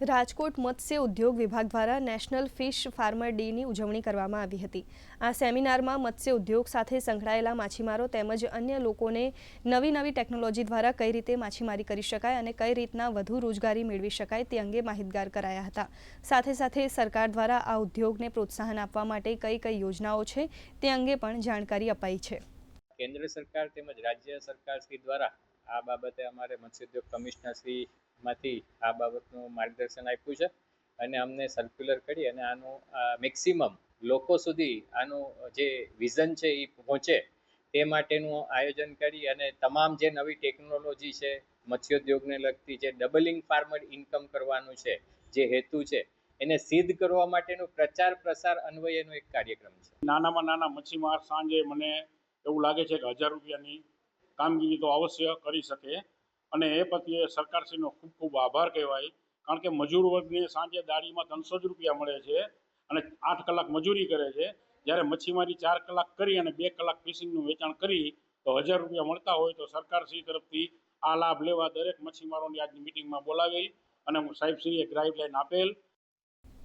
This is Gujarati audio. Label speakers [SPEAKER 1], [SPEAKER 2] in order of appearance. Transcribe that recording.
[SPEAKER 1] રાજકોટ મત્સ્ય ઉદ્યોગ વિભાગ દ્વારા નેશનલ ફિશ ફાર્મર ડેની ઉજવણી કરવામાં આવી હતી. આ સેમિનારમાં મત્સ્ય ઉદ્યોગ સાથે સંકળાયેલા માછીમારો તેમજ અન્ય લોકોને નવી નવી ટેકનોલોજી દ્વારા કઈ રીતે માછીમારી કરી શકાય અને કઈ રીતના વધુ રોજગારી મેળવી શકાય તે અંગે માહિતગાર કરાયા હતા. સાથે સાથે સરકાર દ્વારા આ ઉદ્યોગને પ્રોત્સાહન આપવા માટે કઈ કઈ યોજનાઓ છે તે અંગે પણ જાણકારી અપાઈ છે.
[SPEAKER 2] કેન્દ્ર સરકાર તેમજ રાજ્ય સરકાર શ્રી દ્વારા આ બાબતે અમારે મત્સ્યોદ્યોગ કમિશનર શ્રીમાંથી આ બાબતનું માર્ગદર્શન આપ્યું છે. અને અમને સર્ક્યુલર કરી અને આનું મેક્સિમમ લોકો સુધી આનું જે વિઝન છે એ પહોંચે તે માટેનું આયોજન કરી અને તમામ જે નવી ટેકનોલોજી છે, મત્સ્યોદ્યોગને લગતી જે ડબલિંગ ફાર્મર ઇન્કમ કરવાનું છે, જે હેતુ છે, એને સિદ્ધ કરવા માટેનું પ્રચાર પ્રસાર અન્વયનો એક કાર્યક્રમ છે.
[SPEAKER 3] નાનામાં નાના મચ્છીમાર સાંજે મને એવું લાગે છે કે હજાર રૂપિયાની કામગીરી તો અવશ્ય કરી શકે. અને એ પ્રત્યે સરકારશ્રીનો ખૂબ ખૂબ આભાર કહેવાય. કારણ કે મજૂર વર્ગને સાંજે દાડીમાં ત્રણસો જ રૂપિયા મળે છે અને આઠ કલાક મજૂરી કરે છે. જ્યારે મચ્છીમારી ચાર કલાક કરી અને બે કલાક ફિશિંગનું વેચાણ કરી તો હજાર રૂપિયા મળતા હોય તો સરકારશ્રી તરફથી આ લાભ લેવા દરેક મચ્છીમારોની આજની મિટિંગમાં બોલાવેલ અને સાહેબશ્રીએ ગાઈડલાઈન આપેલ